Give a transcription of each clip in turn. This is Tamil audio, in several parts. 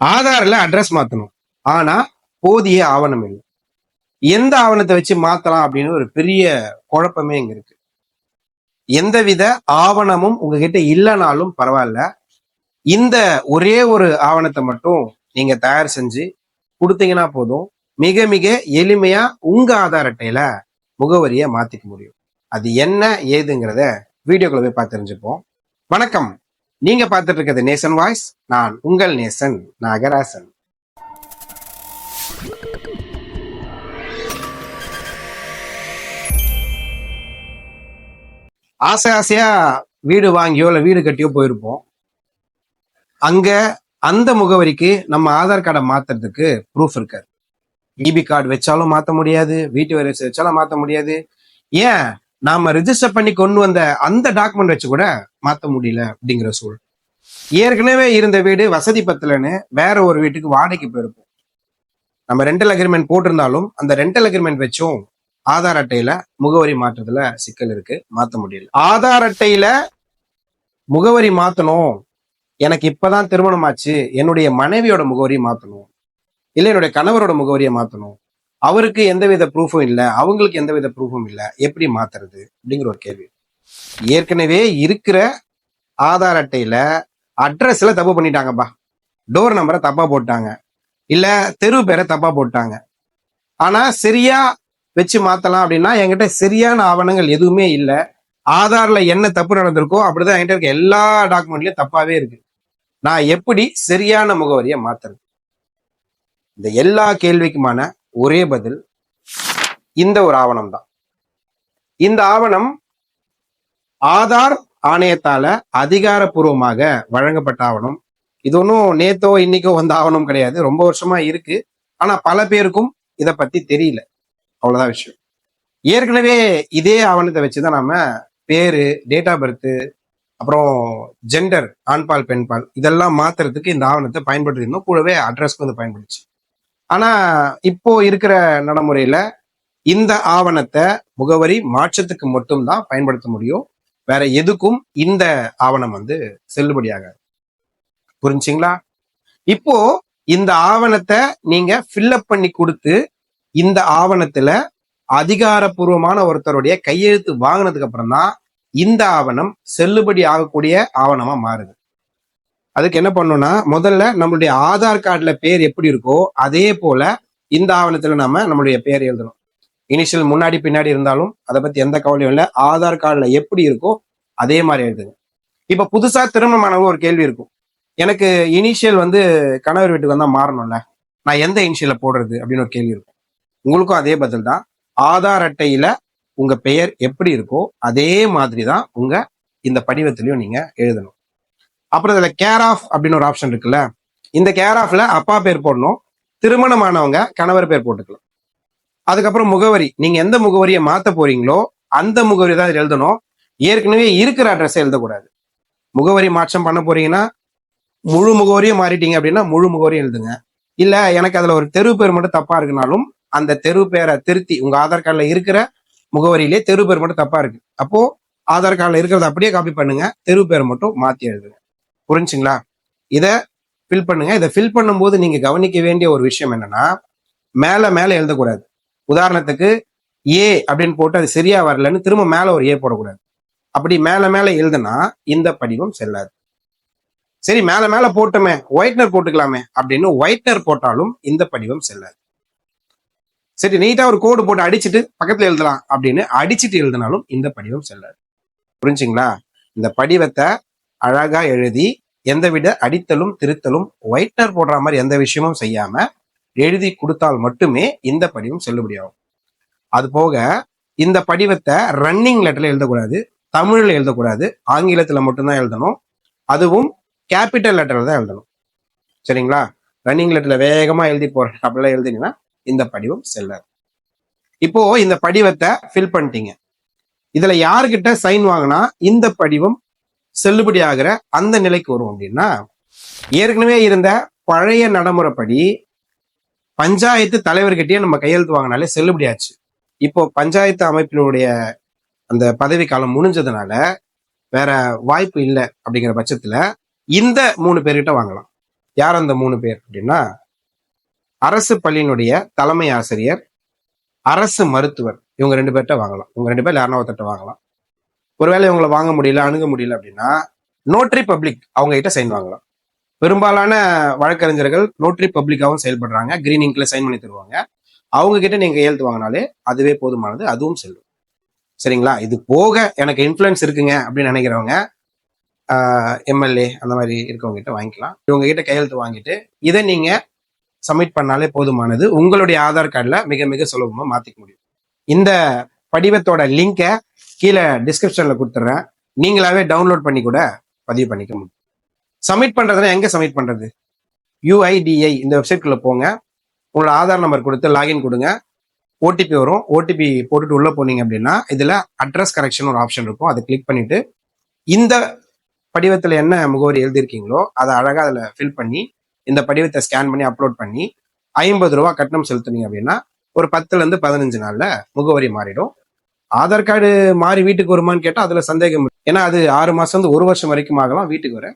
ஆதாரில் அட்ரஸ் மாற்றணும் ஆனால் போதிய ஆவணம் இல்லை. எந்த ஆவணத்தை வச்சு மாற்றலாம் அப்படின்னு ஒரு பெரிய குழப்பமே இங்கே இருக்கு. எந்தவித ஆவணமும் உங்ககிட்ட இல்லைனாலும் பரவாயில்ல. இந்த ஒரே ஒரு ஆவணத்தை மட்டும் நீங்க தயார் செஞ்சு கொடுத்தீங்கன்னா போதும். மிக மிக எளிமையா உங்க ஆதார் அட்டையில முகவரியை மாத்திக்க முடியும். அது என்ன ஏதுங்கிறத வீடியோக்குள்ள போய் பார்த்து தெரிஞ்சுப்போம். வணக்கம். நீங்க பார்த்துட்டு இருக்கிறது நேசன் வாய்ஸ் நான் உங்கள் நேசன் நாகராசன். ஆசை ஆசையா வீடு வாங்கியோ இல்ல வீடு கட்டியோ போயிருப்போம். அங்க அந்த முகவரிக்கு நம்ம ஆதார் கார்டை மாத்துறதுக்கு ப்ரூஃப் இருக்காது இபி கார்டு வச்சாலும் மாத்த முடியாது வீட்டு வரி வச்சாலும் மாத்த முடியாது. ஏன்? நாம ரிஜிஸ்டர் பண்ணி கொண்டு வந்த அந்த டாக்குமெண்ட் வச்சு கூட மாத்த முடியல அப்படிங்கிற சூழல். ஏற்கனவே இருந்த வீடு வசதி பத்தலன்னு வேற ஒரு வீட்டுக்கு வாடகைக்கு போயிருப்போம். நம்ம ரெண்டல் அக்ரிமெண்ட் போட்டிருந்தாலும் அந்த ரெண்டல் அக்ரிமெண்ட் வச்சும் ஆதார் அட்டையில முகவரி மாற்றத்துல சிக்கல் இருக்கு மாத்த முடியல. ஆதார் அட்டையில முகவரி மாத்தணும். எனக்கு இப்பதான் திருமணம் ஆச்சு என்னுடைய மனைவியோட முகவரியை மாத்தணும். இல்ல என்னுடைய கணவரோட முகவரியை மாத்தணும். அவருக்கு எந்தவித ப்ரூஃபும் இல்லை அவங்களுக்கு எந்தவித ப்ரூஃபும் இல்லை எப்படி மாத்துறது அப்படிங்கிற ஒரு கேள்வி. ஏற்கனவே இருக்கிற ஆதார் அட்டையில அட்ரஸ்ல தப்பு பண்ணிட்டாங்கப்பா. டோர் நம்பரை தப்பா போட்டாங்க. இல்ல தெரு பேரை தப்பா போட்டாங்க. ஆனா சரியா வச்சு மாத்தலாம் அப்படின்னா என்கிட்ட சரியான ஆவணங்கள் எதுவுமே இல்லை. ஆதார்ல என்ன தப்பு நடந்திருக்கோ அப்படிதான் என்கிட்ட இருக்க எல்லா டாக்குமெண்ட்லயும் தப்பாவே இருக்கு. நான் எப்படி சரியான முகவரியை மாத்துறது? இந்த எல்லா கேள்விக்குமான ஒரே பதில் இந்த ஒரு ஆவணம் தான் இந்த ஆவணம் ஆதார் ஆணையத்தால அதிகாரப்பூர்வமாக வழங்கப்பட்ட ஆவணம். இது ஒன்றும் நேத்தோ இன்னைக்கோ வந்த ஆவணம் கிடையாது. ரொம்ப வருஷமா இருக்கு. ஆனா பல பேருக்கும் இதை பத்தி தெரியல. அவ்வளவுதான் விஷயம். ஏற்கனவே இதே ஆவணத்தை வச்சுதான் நாம பேரு டேட் ஆஃப் பர்த் அப்புறம் ஜெண்டர் ஆண்பால் பெண்பால் இதெல்லாம் மாத்துறதுக்கு இந்த ஆவணத்தை பயன்படுத்திருந்தோம் கூடவே அட்ரஸ்க்கு வந்து பயன்படுச்சு ஆனா இப்போ இருக்கிற நடைமுறையில இந்த ஆவணத்தை முகவரி மாற்றத்துக்கு மட்டும்தான் பயன்படுத்த முடியும். வேற எதுக்கும் இந்த ஆவணம் வந்து செல்லுபடியாகாது. புரிஞ்சுங்களா? இப்போ இந்த ஆவணத்தை நீங்க ஃபில்லப் பண்ணி கொடுத்து இந்த ஆவணத்துல அதிகாரப்பூர்வமான ஒருத்தருடைய கையெழுத்து வாங்கினதுக்கு அப்புறம் தான் இந்த ஆவணம் செல்லுபடி ஆகக்கூடிய ஆவணமா மாறுது. அதுக்கு என்ன பண்ணணும்னா முதல்ல நம்மளுடைய ஆதார் கார்டில் பேர் எப்படி இருக்கோ அதே போல இந்த ஆவணத்தில் நாம நம்மளுடைய பேர் எழுதணும். இனிஷியல் முன்னாடி பின்னாடி இருந்தாலும் அதை பத்தி எந்த கவலையும் இல்லை. ஆதார் கார்டில் எப்படி இருக்கோ அதே மாதிரி எழுதுங்க. இப்போ புதுசாக திருமணமானவங்க ஒரு கேள்வி இருக்கும். எனக்கு இனிஷியல் வந்து கணவர் வீட்டுக்கு வந்தால் மாறணும்ல? நான் எந்த இனிஷியல போடுறது அப்படின்னு ஒரு கேள்வி இருக்கும். உங்களுக்கும் அதே பதில் தான். ஆதார் அட்டையில உங்க பெயர் எப்படி இருக்கோ அதே மாதிரி தான் உங்க இந்த படிவத்திலையும் நீங்க எழுதணும். அப்புறம் இதுல கேர் ஆஃப் அப்படின்னு ஒரு ஆப்ஷன் இருக்குல்ல? இந்த கேர் ஆஃப்ல அப்பா பேர் போடணும் திருமணமானவங்க கணவர் பேர் போட்டுக்கலாம். அதுக்கப்புறம் முகவரி நீங்க எந்த முகவரியை மாத்த போறீங்களோ அந்த முகவரி தான் எழுதணும். ஏற்கனவே இருக்கிற அட்ரஸை எழுதக்கூடாது. முகவரி மாற்றம் பண்ண போறீங்கன்னா முழு முகவரியும் மாறிட்டீங்க அப்படின்னா முழு முகவரியும் எழுதுங்க. இல்ல எனக்கு அதுல ஒரு தெரு பேர் மட்டும் தப்பா இருக்குனாலும் அந்த தெரு பேரை திருத்தி உங்க ஆதார் கார்டில் இருக்கிற முகவரியிலே தெரு பேர் மட்டும் தப்பா இருக்கு. அப்போ ஆதார் கார்டில் இருக்கிறத அப்படியே காப்பி பண்ணுங்க தெரு பேர் மட்டும் மாத்தி எழுதுங்க. புரிஞ்சுங்களா? இதை ஃபில் பண்ணுங்க. இதை ஃபில் பண்ணும்போது நீங்க கவனிக்க வேண்டிய ஒரு விஷயம் என்னன்னா மேல மேல எழுதக்கூடாது. உதாரணத்துக்கு ஏ அப்படின்னு போட்டு அது சரியா வரலன்னு திரும்ப மேல ஒரு ஏ போடக்கூடாது. அப்படி மேல மேல எழுதுனா இந்த படிவம் செல்லாது. சரி மேல மேல போட்டுமே ஒயிட்னர் போட்டுக்கலாமே அப்படின்னு ஒயிட்னர் போட்டாலும் இந்த படிவம் செல்லாது. சரி நீட்டா ஒரு கோடு போட்டு அடிச்சிட்டு பக்கத்துல எழுதலாம் அப்படின்னு அடிச்சிட்டு எழுதினாலும் இந்த படிவம் செல்லாது. புரிஞ்சுங்களா? இந்த படிவத்தை அழகா எழுதி எந்தவித அடித்தலும் திருத்தலும் ஒயிட்னர் போடுற மாதிரி எந்த விஷயமும் செய்யாம எழுதி கொடுத்தால் மட்டுமே இந்த படிவம் செல்லுபடியாகும். அது போக இந்த படிவத்தை ரன்னிங் லெட்டர்ல எழுதக்கூடாது தமிழ்ல எழுதக்கூடாது ஆங்கிலத்துல மட்டும்தான் எழுதணும். அதுவும் கேபிட்டல் லெட்டர்ல தான் எழுதணும். சரிங்களா? ரன்னிங் லெட்டர்ல வேகமா எழுதி போறேன் அப்படிலாம் எழுதினீங்கன்னா இந்த படிவம் செல்லாது. இப்போ இந்த படிவத்தை ஃபில் பண்ணிட்டீங்க. இதுல யாருக்கிட்ட சைன் வாங்கினா இந்த படிவம் செல்லுபடி ஆகிற அந்த நிலைக்கு வரும் அப்படின்னா ஏற்கனவே இருந்த பழைய நடைமுறைப்படி பஞ்சாயத்து தலைவர்கிட்டயே நம்ம கையெழுத்து வாங்கினாலே செல்லுபடியாச்சு இப்போ பஞ்சாயத்து அமைப்பினுடைய அந்த பதவி காலம் முடிஞ்சதுனால வேற வாய்ப்பு இல்லை அப்படிங்கிற பட்சத்துல இந்த மூணு பேர்கிட்ட வாங்கலாம். யார் அந்த மூணு பேர் அப்படின்னா அரசு பள்ளியினுடைய தலைமை ஆசிரியர் அரசு மருத்துவர் இவங்க ரெண்டு பேர்கிட்ட வாங்கலாம். இவங்க ரெண்டு பேர் யாருன்னா ஒருத்தட்ட வாங்கலாம். ஒருவேளை இவங்களை வாங்க முடியல அணுக முடியல அப்படின்னா நோட்ரி பப்ளிக் அவங்க கிட்ட சைன் வாங்கலாம். பெரும்பாலான வழக்கறிஞர்கள் நோட்ரி பப்ளிக்காகவும் செயல்படுறாங்க கிரீன் இங்க்ல சைன் பண்ணி தருவாங்க. அவங்க கிட்ட நீங்க கையெழுத்து வாங்கினாலே அதுவே போதுமானது அதுவும் செல்லும். சரிங்களா? இது போக எனக்கு இன்ஃப்ளூயன்ஸ் இருக்குங்க அப்படின்னு நினைக்கிறவங்க எம்எல்ஏ அந்த மாதிரி இருக்கவங்க கிட்ட வாங்கிக்கலாம். இவங்க கிட்ட கையெழுத்து வாங்கிட்டு இதை நீங்க சப்மிட் பண்ணாலே போதுமானது உங்களுடைய ஆதார் கார்டில் மிக மிக சுலபமாக மாற்றிக்க முடியும். இந்த படிவத்தோட லிங்கை கீழே டிஸ்கிரிப்ஷனில் கொடுத்துட்றேன் நீங்களாவே டவுன்லோட் பண்ணி கூட பதிவு பண்ணிக்க முடியும். சப்மிட் பண்ணுறதுனா எங்கே சப்மிட் பண்ணுறது யூஐடிஐ இந்த வெப்சைட்குள்ளே போங்க. உங்களோட ஆதார் நம்பர் கொடுத்து லாகின் கொடுங்க. ஓடிபி வரும். ஓடிபி போட்டுட்டு உள்ளே போனீங்க அப்படின்னா இதில் அட்ரஸ் கரெக்ஷன் ஒரு ஆப்ஷன் இருக்கும். அதை கிளிக் பண்ணிவிட்டு இந்த படிவத்தில் என்ன முகவரி எழுதியிருக்கீங்களோ அதை அழகாக அதில் ஃபில் பண்ணி இந்த படிவத்தை ஸ்கேன் பண்ணி அப்லோட் பண்ணி ஐம்பது ரூபா கட்டணம் செலுத்துனீங்க அப்படின்னா ஒரு பத்துலேருந்து பதினஞ்சு நாளில் முகவரி மாறிடும். ஆதார் கார்டு மாறி வீட்டுக்கு வருமான்னு கேட்டால் அதில் சந்தேகம் ஏன்னா அது ஆறு மாதம் வந்து ஒரு வருஷம் வரைக்கும் ஆகலாம் வீட்டுக்கு வர.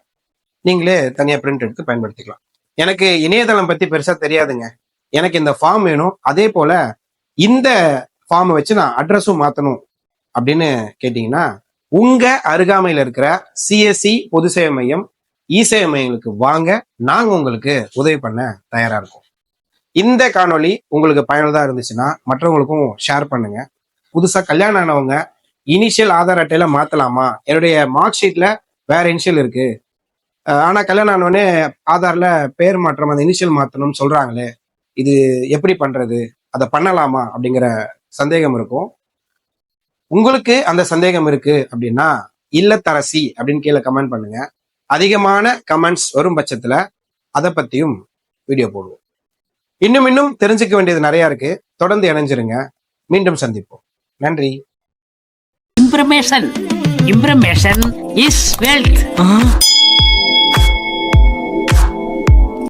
நீங்களே தனியாக பிரிண்ட் எடுத்து பயன்படுத்திக்கலாம். எனக்கு இணையதளம் பற்றி பெருசாக தெரியாதுங்க. எனக்கு இந்த ஃபார்ம் வேணும். அதே போல் இந்த ஃபார்மை வச்சு நான் அட்ரஸும் மாற்றணும் அப்படின்னு கேட்டிங்கன்னா உங்கள் அருகாமையில் இருக்கிற சிஎஸ்சி பொது சேவை மையம் இ சேவை மையங்களுக்கு வாங்க. நாங்கள் உங்களுக்கு உதவி பண்ண தயாராக இருக்கோம். இந்த காணொளி உங்களுக்கு பயனுள்ளதாக இருந்துச்சுன்னா மற்றவங்களுக்கும் ஷேர் பண்ணுங்கள் புதுசா கல்யாணம் ஆனவங்க இனிஷியல் ஆதார் அட்டையில மாத்தலாமா? என்னுடைய மார்க் ஷீட்ல வேற இனிஷியல் இருக்கு. ஆனா கல்யாணம் ஆனவொடனே ஆதார்ல பேர் மாற்றம் அந்த இனிஷியல் மாத்தணும்னு சொல்றாங்களே இது எப்படி பண்றது? அதை பண்ணலாமா? அப்படிங்கிற சந்தேகம் இருக்கும். உங்களுக்கு அந்த சந்தேகம் இருக்கு அப்படின்னா இல்லத்தரசி அப்படின்னு கீழே கமெண்ட் பண்ணுங்க. அதிகமான கமெண்ட்ஸ் வரும் பட்சத்துல அதை பத்தியும் வீடியோ போடுவோம். இன்னும் இன்னும் தெரிஞ்சுக்க வேண்டியது நிறைய இருக்கு. தொடர்ந்து இணைஞ்சிருங்க. மீண்டும் சந்திப்போம். நன்றி Information. Information is wealth.